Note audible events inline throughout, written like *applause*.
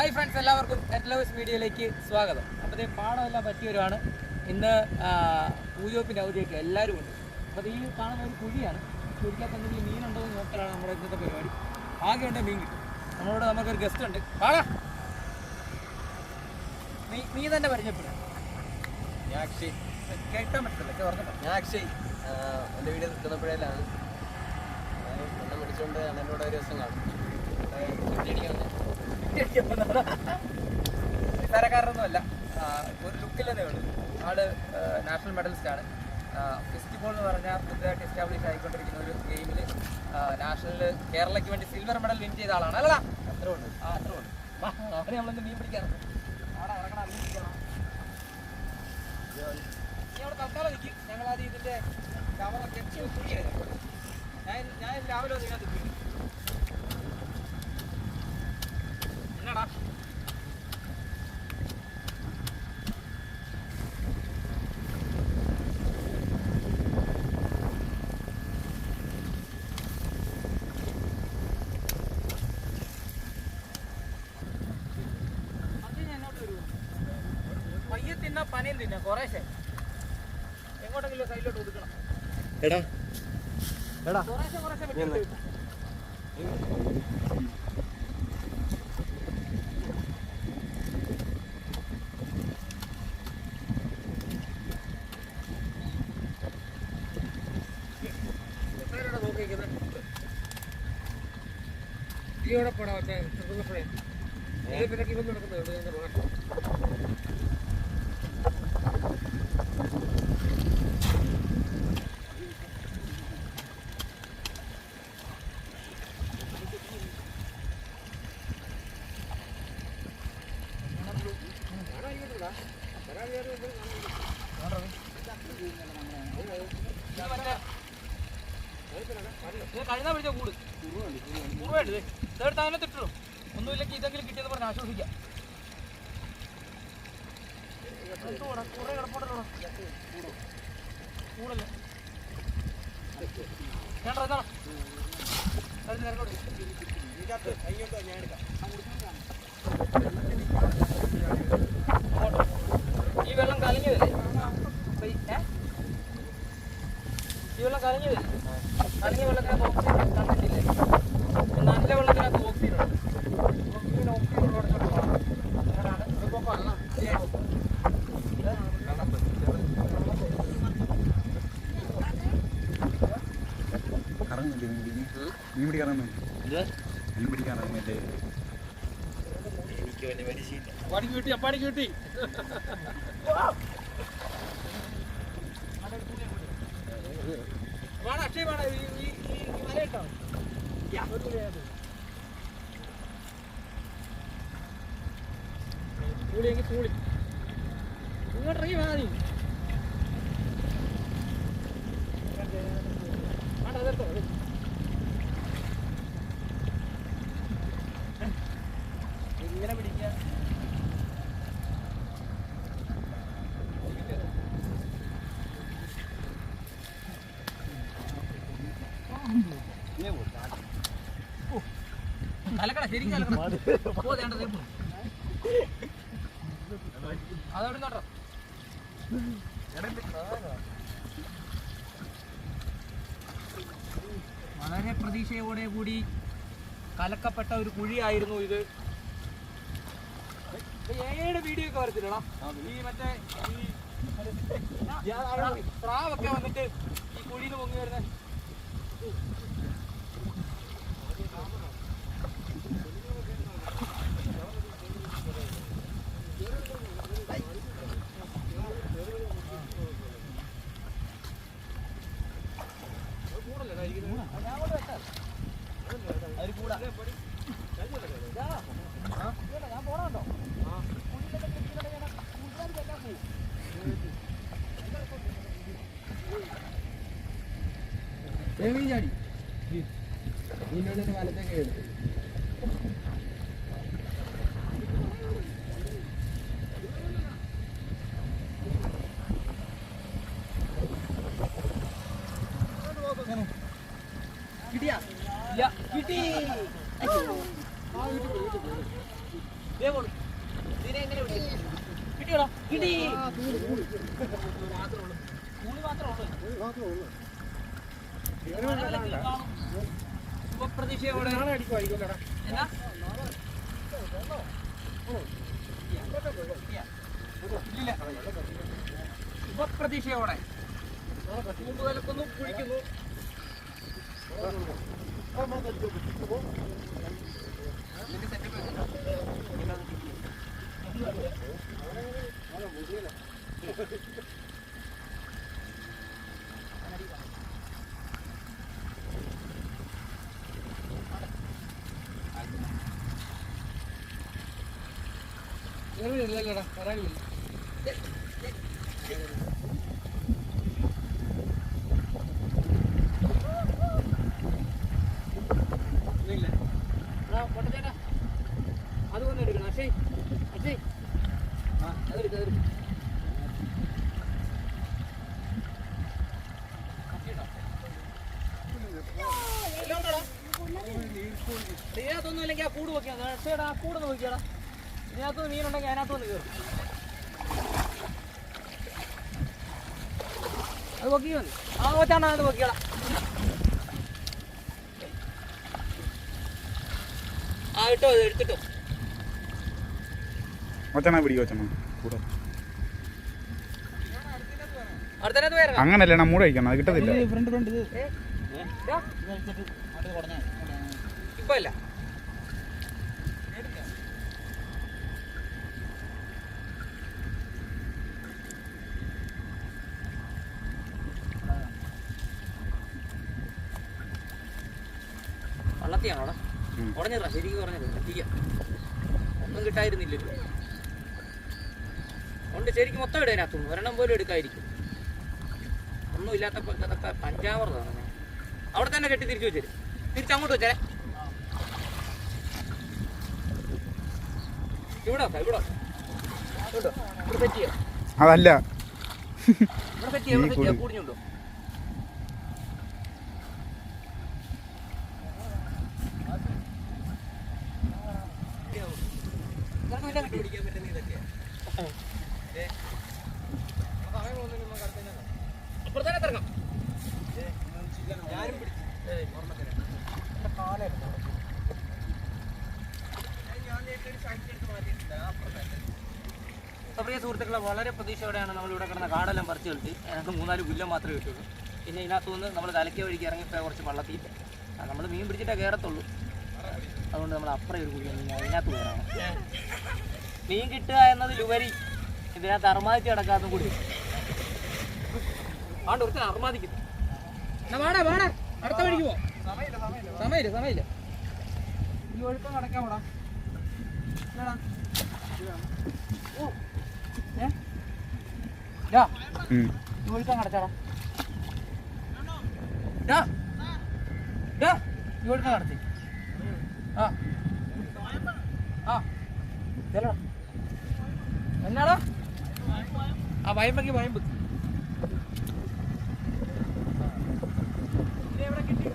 Hi friends എല്ലാവർക്കും എറ്റ്ലവേഴ്സ് മീഡിയയിലേക്ക് സ്വാഗതം. അപ്പോൾ പാടമെല്ലാം പറ്റിയവരാണ് ഇന്ന് പൂജോപ്പിന്റെ അവധിയൊക്കെ എല്ലാവരും ഉണ്ട്. അപ്പോൾ ഈ കാണുന്ന ഒരു കുഴിയാണ്. കുഴിക്കകത്ത് എന്തെങ്കിലും മീനുണ്ടോ എന്ന് നോക്കലാണ് നമ്മുടെ ഇന്നത്തെ പരിപാടി. ആകെ ഉണ്ട് മീൻ കിട്ടും. നമ്മളോട് നമുക്കൊരു ഗസ്റ്റ് ഉണ്ട്. പാടാ. നീ നീ തന്നെ പരിചയപ്പെടുക ഞാൻ അക്ഷയ് കേൾക്കാൻ പറ്റില്ല തുറന്നിട്ടോ ഞാൻ അക്ഷയ് എന്റെ വീട് നിൽക്കുന്ന പുഴയിലാണ് എന്നെ വിളിച്ചുകൊണ്ട് അണ്ണനോട് ഒരു ദിവസം കാണും നിസ്സാരക്കാരനൊന്നുമല്ല. ആ, ഒരു ലുക്കില്ലെന്നേ ഉള്ളൂ. ആൾ നാഷണൽ മെഡലിസ്റ്റ് ആണ് ബോൾ എന്ന് പറഞ്ഞാൽ പുതുതായിട്ട് എസ്റ്റാബ്ലിഷ് ആയിക്കൊണ്ടിരിക്കുന്ന ഒരു ഗെയിമിൽ നാഷണൽ കേരളയ്ക്ക് വേണ്ടി സിൽവർ മെഡൽ വിൻ ചെയ്ത ആളാണ്. അല്ലടാ. അത്ര ഉണ്ട് ആ അത്ര ഉണ്ട് അവരെ നമ്മളെന്ത് മീൻ പിടിക്കാറുണ്ട് മീൻ പിടിക്കണം? നീ അവിടെ തൽക്കാലം നിൽക്കും ഞങ്ങളാദ്യം ഇതിന്റെ കവറൊക്കെ ഞാൻ ഞാൻ രാവിലെ വന്ന് ഇതിനകത്ത് വീണു. എന്നാടാ അതിന് എന്നോട്ട് വരുമോ? പയ്യെ തിന്നാ പനയും കുറേശ്ശെ. എങ്ങോട്ടെങ്കിലും സൈഡിലോട്ട് ഒതുക്കണം. എടാ. എടാ. കുറേശ്ശെ കുറേശ്ശെ വിട്ടോ. എവിടെ പോടാ മറ്റേ ചെറുപ്പുഴ ഏത് പിന്നൊക്കെ ഇവൻ നടക്കുന്നത് എന്റെ മാഷ് കഴിഞ്ഞാൽ പിടിച്ച കൂട് കുറവായിട്ട് തേർത്ത് അങ്ങനെ തിട്ടു ഒന്നുമില്ലെങ്കിൽ ആശ്വസിക്കാം? കുറേ കിടപ്പുണ്ടല്ലോടാ. കൂടല്ലേ? വേണ്ട, എന്നാ? അടുത്ത് നിരക്കോട്ട്. അങ്ങോട്ട്. ഈ വെള്ളം കലങ്ങിയതല്ലേ ഈ- വെള്ളം കലങ്ങിയതല്ലേ കലങ്ങിയ വെള്ളത്തിനകത്ത് ഓക്സിജൻ മീൻ മീൻ ഇറങ്ങുന്നില്ലേ അപ്പാടിക്ക് കിട്ടി കിട്ടി ഈ തൂളി ഇങ്ങോട്ട് ഇറങ്ങി വേണം നീ. അതവിടെ നോട്ടോ വളരെ പ്രതീക്ഷയോടെ കൂടി കലക്കപ്പെട്ട ഒരു കുഴിയായിരുന്നു ഇത്. ഏഴ് വീഡിയോ ഒക്കെ വരത്തില്ലടാ ഈ മറ്റേ ഈ പ്രാവൊക്കെ വന്നിട്ട് ഈ കുഴിയിൽ പൊങ്ങി വരുന്ന ഞാൻ പോണോ ചാടി നിന്നോട് വലത്തേക്ക് എടുത്തു കിട്ടിയാ ഇല്ല കിട്ടി ദേ പോണു. ഇതിനെ എങ്ങനെ പിടിക്കും? കിട്ടിയോടാ? കിട്ടി. കൂലി ശുഭപ്രതീക്ഷയോടെ കൂമ്പ് കലക്കുന്നു കുഴിക്കുന്നു ഇല്ലല്ലേടാ പറയാനില്ല ഇല്ല ആ പൊട്ടച്ചേട്ടാ അത് വന്ന് എടുക്കണം അക്ഷയ് അക്ഷയ് ആ അതെടുക്ക അതെടുക്ക ഇതിനകത്തൊന്നും ഇല്ലെങ്കിൽ ആ കൂട് നോക്കിയാ ആ കൂട് നോക്കിയാടാ ഇതിനകത്ത് മീനുണ്ടെങ്കിൽ അതിനകത്ത് വന്ന് കയറും. അത് പൊക്കി മതി ആ കൊച്ചാണ് അത് പൊക്കിയടാ? ആ ഇട്ടോ ഇത് എടുത്തിട്ടോ. ഒച്ചണ പിടിക്കോ കൂടെ. അങ്ങനല്ലേ നമ്മൂടെ കഴിക്കണം അത് കിട്ടത്തില്ല. ഇപ്പൊ ഇല്ല ഉം. ഉടഞ്ഞതാ ശരിക്കും പറഞ്ഞത്. എത്തിക്കാം ഒന്നും കിട്ടായിരുന്നില്ലല്ലോ അതുകൊണ്ട് ശരിക്കും മൊത്തം ഇടതിനകത്തുനിന്ന് ഒരെണ്ണം പോലും എടുക്കായിരിക്കും ഒന്നും ഇല്ലാത്തപ്പോൾ അതൊക്കെ പഞ്ചാമൃതമാണ്. അവിടെ തന്നെ കെട്ടി തിരിച്ചു വെച്ചേര്. തിരിച്ചങ്ങോട്ട് വെച്ചേ ഇവിടെ ഇവിടെ. ഇവിടെ സെറ്റ് അതല്ല. ഇവിടെ സെറ്റ് ചെയ്യാം ഇവിടെ ചെയ്യാം. കൂടിഞ്ഞുണ്ടോ? പ്രിയ സുഹൃത്തുക്കളെ വളരെ പ്രതീക്ഷയോടെയാണ് നമ്മൾ ഇവിടെ കിടന്ന കാടെല്ലാം പറിച്ച് കളിച്ച് ഞങ്ങൾക്ക് മൂന്നാൽ പുല്ലം മാത്രമേ കിട്ടുള്ളൂ. പിന്നെ ഇതിനകത്തു നിന്ന് നമ്മൾ തലയ്ക്ക് വഴിക്ക് ഇറങ്ങിപ്പോയ കുറച്ച് വള്ളത്തിൽ നമ്മൾ മീൻ പിടിച്ചിട്ടേ കയറത്തുള്ളൂ. അതുകൊണ്ട് നമ്മൾ അപ്പുറം ഒരു കുഴിയാണ് മീൻ അതിനകത്ത് കയറാണ് മീൻ കിട്ടുക എന്നതിലുപരി ഇതിനകത്ത് അർമാദിച്ച് കിടക്കാത്ത കൂടി. ആണ്ട് ഒരുത്തൻ അർമാദിക്കുന്നു. വാടാ വാടാ. അടുത്ത വഴിക്ക് പോ. സമയമില്ല സമയമില്ല. ഈ ഒഴുക്കം? ഓ. ആ. ആ. ചെല്ലടാ. എന്നാടാ? ആ വയമ്പെങ്കിൽ വയമ്പ് ഇതെവിടെ കിട്ടി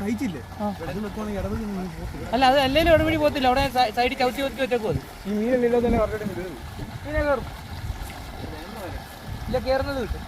കഴിച്ചില്ലേ? അല്ല അത് അല്ലേലും ഇടപെടി പോകത്തില്ല. അവിടെ സൈഡിൽ ചവിട്ടി ഒത്തി വെച്ചേക്കോ ഈ മീനല്ലോ തന്നെ മീനെ കയറും ഇല്ല കയറുന്നത് കിട്ടും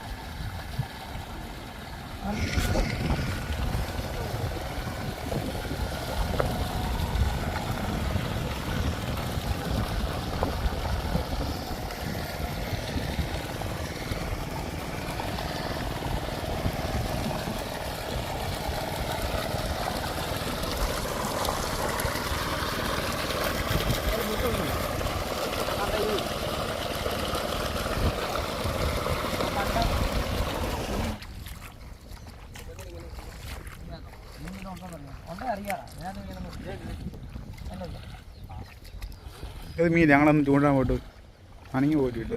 ഇത് മീൻ ഞങ്ങളൊന്ന് ചൂണ്ടാൻ പോയിട്ട് അനങ്ങി പോയിട്ടില്ല.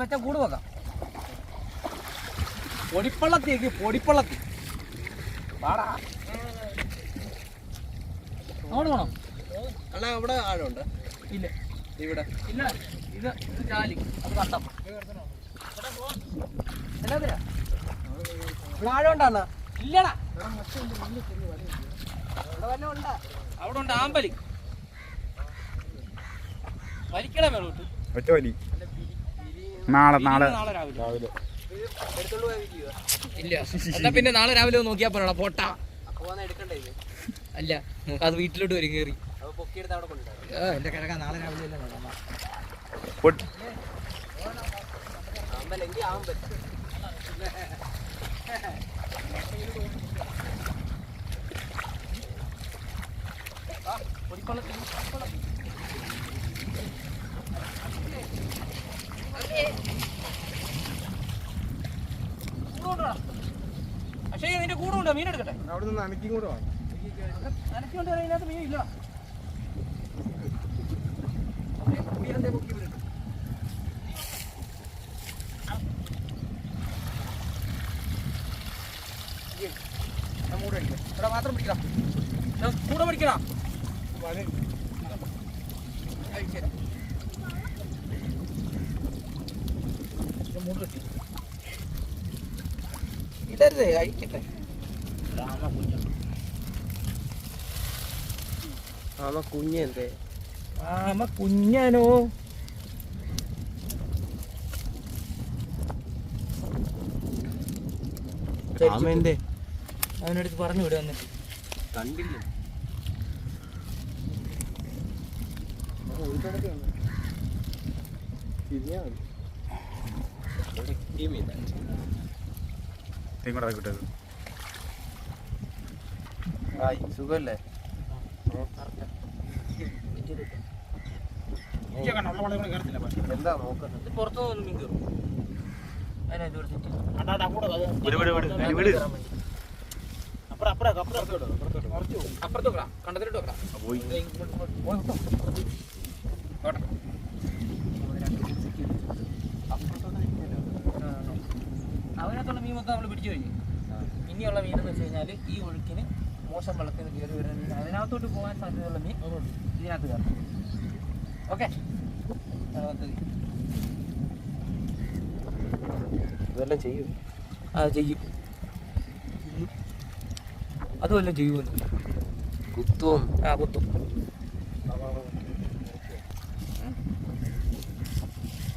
വെച്ച കൂട് വെക്കാം. പൊടിപ്പള്ളത്തേക്ക് പൊടിപ്പള്ളത്തി. പാടാ അങ്ങോട്ട് പോണോ? അണ്ണാ അവിടെ ആഴമുണ്ട്. ഇല്ല. ഇവിടെ. ഇല്ല. ഇത് ഇത് ചാലി. അത് കണ്ടം എന്നാ ഇവിടെ ആഴമുണ്ടാ ഇല്ലടാ. ഇവിടെ വല്ലതും ഉണ്ടാ? അവിടെ ഉണ്ട് ആമ്പലി. വലിക്കണേ മേളോട്ട്. ഒറ്റ വലി. നാളെ നാളെ. രാവിലെ. ഇല്ല. എന്നാ പിന്നെ നാളെ രാവിലെ നോക്കിയാ പോരാ പോട്ടാ. അപ്പൊ വന്ന് എടുക്കണ്ടേ അല്ല അത് വീട്ടിലോട്ട് വരും കയറി എന്റെ കിടക്ക നാളെ രാവിലെ പക്ഷേ നിന്റെ കൂടെ ഉണ്ടോ മീൻ എടുക്കട്ടെ അവിടെ നിന്ന് അനക്കും കൂടെ വേണം നനച്ചുകൊണ്ട് അതിനകത്ത് മീൻ ഇല്ല ഇവിടെ മാത്രം പിടിക്കണം കൂടെ അയക്കട്ടെ ആമ കുഞ്ഞാനോ ആമേന്റെ അവനടുത്ത് പറഞ്ഞു വിടുക എന്നിട്ട് കണ്ടില്ല? സുഖല്ലേ? *laughs* എന്താ നോക്കുന്നത്? പുറത്തു മീൻ കയറും അതിനകത്ത് ഇവിടെ സെറ്റ് ചെയ്തു. വിട് വിട് വിട് അതിന് വിട്. അപ്പുറത്ത് വെക്കാം കണ്ടത്തിലോട്ട് വെക്കാം പോയി. ദേ ഇങ്ങോട്ട് ഇങ്ങോട്ട് പോയി വിട്ടോ. പോട്ടെ. അവനകത്തുള്ള മീൻ മൊത്തം നമ്മൾ പിടിച്ചു കഴിഞ്ഞു. ഇനിയുള്ള മീൻ എന്ന് വെച്ച് കഴിഞ്ഞാൽ ഈ ഒഴുക്കിന് മോശം വെള്ളത്തിൽ നിന്ന് കയറി വരുന്ന മീൻ അതിനകത്തോട്ട് പോകാൻ സാധ്യതയുള്ള മീൻ ഇതിനകത്ത് കയറും ഓക്കെ. ഇതെല്ലാം ചെയ്യും. ആ ചെയ്യും. അതുമല്ല ചെയ്യുമല്ലോ കുത്തും. ആ കുത്തും.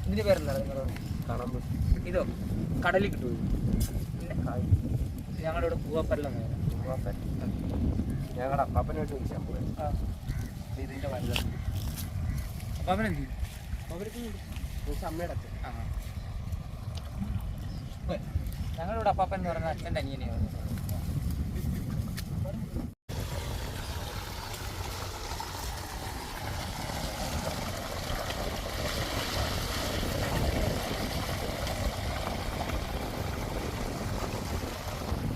ഇതിന്റെ പേരെന്താണ് കടമ്പ്. ഇതോ കടലിൽ കിട്ടുമോ പിന്നെ ഞങ്ങളുടെ ഇവിടെ പൂവപ്പല്ലാം ഞങ്ങളുടെ അപ്പാപ്പനോട് വിളിച്ചാൽ പോയത്. ആ. ഇതിന്റെ വലുത്. അപ്പം അവനെന്ത് ചെയ്യും? അമ്മയുടെ അച്ഛൻ ആ. ഇവിടെ അപ്പാപ്പൻ എന്ന് പറയുന്ന അച്ഛന്റെ അനിയനെയാണ്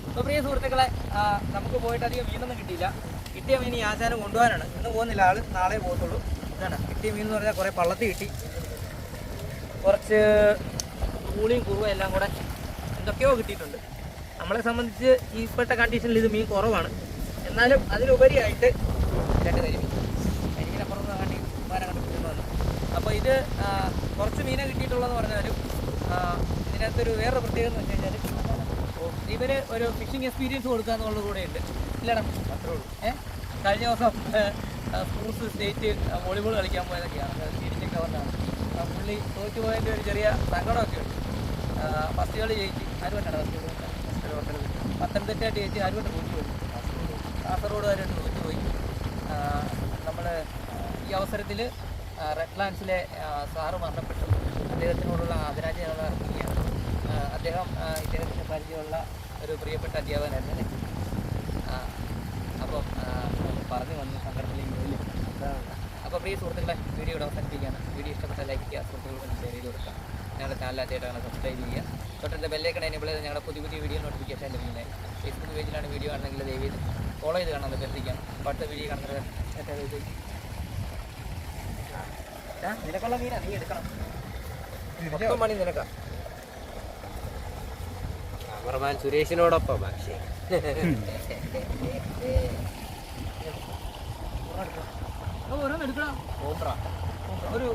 അപ്പോൾ പ്രിയ സുഹൃത്തുക്കളെ നമുക്ക് പോയിട്ട് അധികം മീനൊന്നും കിട്ടിയില്ല. കിട്ടിയ മീൻ ഈ ആശാനം കൊണ്ടുപോകാനാണ്. ഇന്ന് പോകുന്നില്ല ആൾ. നാളെ പോകത്തുള്ളൂ. കിട്ടിയ മീൻ എന്ന് പറഞ്ഞാൽ കുറേ പള്ളത്തി കിട്ടി. കുറച്ച് കൂളിയും കുറുവ എല്ലാം കൂടെ എന്തൊക്കെയോ കിട്ടിയിട്ടുണ്ട്. നമ്മളെ സംബന്ധിച്ച് ഇപ്പോഴത്തെ കണ്ടീഷനിൽ ഇത് മീൻ കുറവാണ്. എന്നാലും അതിലുപരിയായിട്ട് രണ്ട് കരിമീൻ കരിമീനപ്പുറത്ത് കാട്ടി വരാൻ കണ്ടുപിടിക്കുന്നതല്ല അപ്പോൾ ഇത് കുറച്ച് മീനെ കിട്ടിയിട്ടുള്ളതെന്ന് പറഞ്ഞാലും ഇതിനകത്തൊരു വേറൊരു പ്രത്യേകത എന്ന് വെച്ച് കഴിഞ്ഞാൽ ഇവർ ഒരു ഫിഷിംഗ് എക്സ്പീരിയൻസ് കൊടുക്കുക എന്നുള്ളത് കൂടെ ഉണ്ട്. ഇല്ലടാ അത്രേ ഉള്ളൂ. ഏഹ് കഴിഞ്ഞ ദിവസം സ്പോർട്സ് സ്റ്റേറ്റ് വോളിബോൾ കളിക്കാൻ പോയതൊക്കെയാണ്. തിരിച്ചൊക്കെ വന്നാണ് ആ പുള്ളി തോറ്റു പോയതിന്റെ ഒരു ചെറിയ സങ്കടമൊക്കെ ഉണ്ട്. ഫസ്റ്റ് കളി ജയിച്ച് അരുവട്ടാണ് ഫസ്റ്റ് പത്തനംതിട്ടയായിട്ട് ജയിച്ച് ആരുവട്ടം തോറ്റുപോയി കാസർഗോഡുകാരായിട്ട് തോറ്റുപോയി നമ്മൾ ഈ അവസരത്തിൽ റെഡ് ലാൻഡ്സിലെ സാറ് മരണപ്പെട്ടു. അദ്ദേഹത്തിനോടുള്ള ആദരാഞ്ജലി ഞങ്ങൾ അർപ്പിക്കുകയാണ് അദ്ദേഹം ഇദ്ദേഹത്തിന് പരിചയമുള്ള ഒരു പ്രിയപ്പെട്ട അധ്യാപകനായിരുന്നു. അപ്പം പറഞ്ഞു വന്ന്. പ്രിയ സുഹൃത്തുക്കളെ വീഡിയോ ഇവിടെ അവസാനിപ്പിക്കുകയാണ്. വീഡിയോ ഇഷ്ടപ്പെട്ട ലൈക്ക് ചെയ്യുക സുഹൃത്തുക്കൾക്ക് ഷെയർ ചെയ്ത് കൊടുക്കുക. ഞങ്ങളുടെ ചാനലാദ്യമായിട്ടാണ് സബ്സ്ക്രൈബ് ചെയ്യുക. തൊട്ടടുത്ത ബെല്ലേക്കട എനേബിൾ ചെയ്ത് ഞങ്ങളുടെ പുതിയ പുതിയ വീഡിയോ നോട്ടിഫിക്കേഷൻ ലഭിക്കുന്നത് ഫേസ്ബുക്ക് പേജിലാണ് വീഡിയോ ആണെങ്കിൽ ദയവ് ഫോളോ ചെയ്ത് കാണാൻ അഭ്യർത്ഥിക്കാം. പട്ട് വീഡിയോ കാണുന്നത് നിനക്കുള്ള മീനാ നീ എടുക്കണം. മണി നിനക്കാ. സുരേഷിനോടൊപ്പം പക്ഷേ. *laughs* ഓരോന്ന് എടുക്കണം. ഒരു